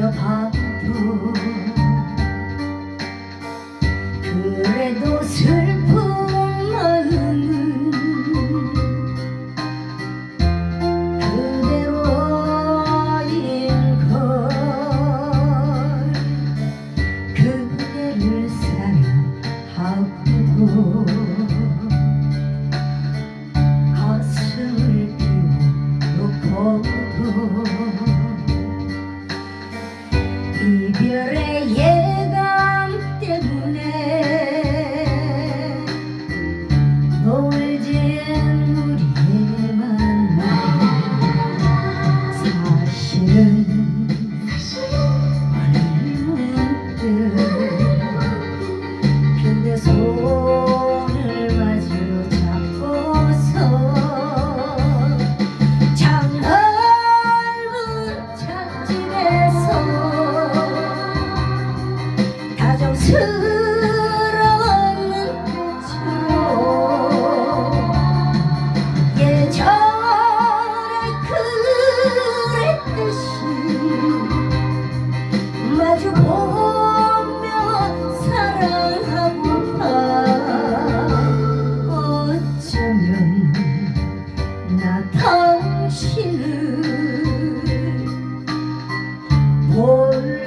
바쁘 for you.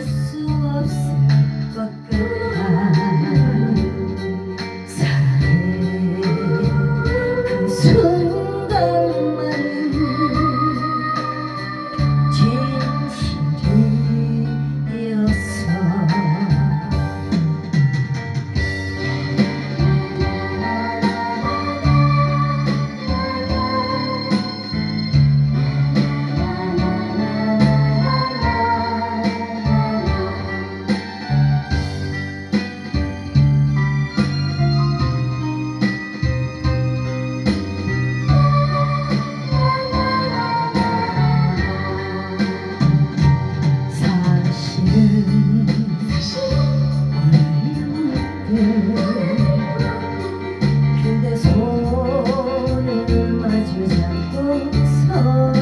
Oh.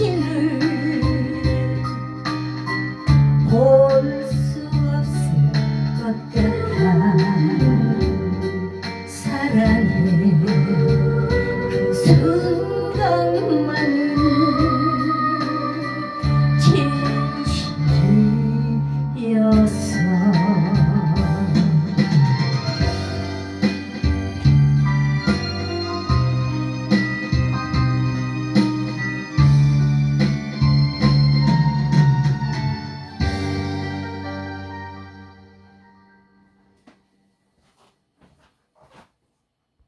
kim